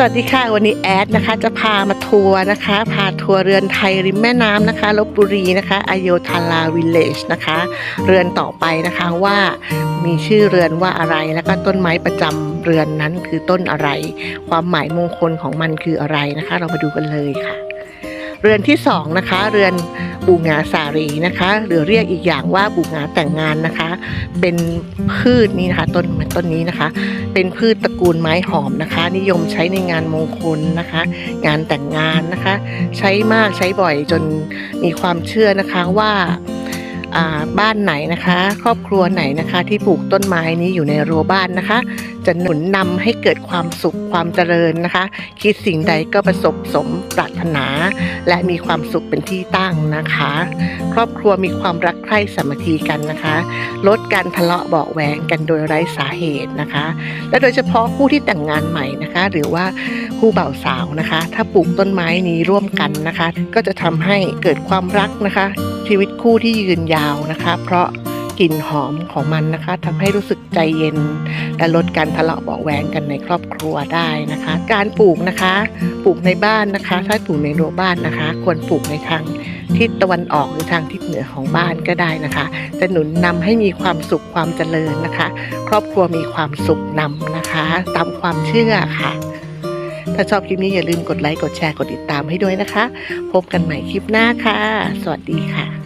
สวัสดีค่ะ วันนี้แอดนะคะ จะพามาทัวร์นะคะ พาทัวร์เรือนไทยริมแม่น้ำนะคะลบบุรีนะคะอโยธาราวิลเลจนะคะ เรือนต่อไปนะคะว่ามีชื่อเรือนว่าอะไรแล้วก็ต้นไม้ประจำเรือนนั้นคือต้นอะไร ความหมายมงคลของมันคืออะไรนะคะ เรามาดูกันเลยค่ะ เรือนที่สองนะคะเรือนบูงาสารีนะคะ หรือเรียกอีกอย่างว่าบูงาแต่งงานนะคะ เป็นพืชนี้นะคะต้นต้นนี้นะคะ เป็นพืชตระกูลไม้หอมนะคะ นิยมใช้ในงานมงคลนะคะ งานแต่งงานนะคะ ใช้มากใช้บ่อยจนมีความเชื่อนะคะว่า บ้านไหนนะคะ ครอบครัวไหนนะคะที่ปลูกต้นไม้นี้อยู่ในรั้วบ้านนะคะ จะหนุนนำให้เกิดความสุขความเจริญนะคะ คิดสิ่งใดก็ประสบสมปรารถนา และมีความสุขเป็นที่ตั้งนะคะ ครอบครัวมีความรักใคร่สามัคคีกันนะคะ ลดการทะเลาะเบาะแหวงกันโดยไร้สาเหตุนะคะ และโดยเฉพาะผู้ที่แต่งงานใหม่นะคะ หรือว่า คู่บ่าวสาวนะคะ ถ้าปลูกต้นไม้นี้ร่วมกันนะคะ ก็จะทำให้เกิดความรักนะคะ ชีวิตคู่ที่ยืนยาวนะคะ เพราะกลิ่นหอมของมันนะคะทำให้รู้สึกใจเย็น และลดการทะเลาะเบาะแวงกันในครอบครัวได้นะคะ การปลูกนะคะ ปลูกในบ้านนะคะ ถ้าปลูกในรั้วบ้านนะคะ ควรปลูกในทางทิศตะวันออกหรือทางทิศเหนือของบ้านก็ได้นะคะ จะหนุนนำให้มีความสุขความเจริญนะคะ ครอบครัวมีความสุขนำนะคะ ตามความเชื่อค่ะ ถ้าชอบคลิปนี้อย่าลืมกดไลค์ กดแชร์ กดติดตามให้ด้วยนะคะ พบกันใหม่คลิปหน้าค่ะ สวัสดีค่ะ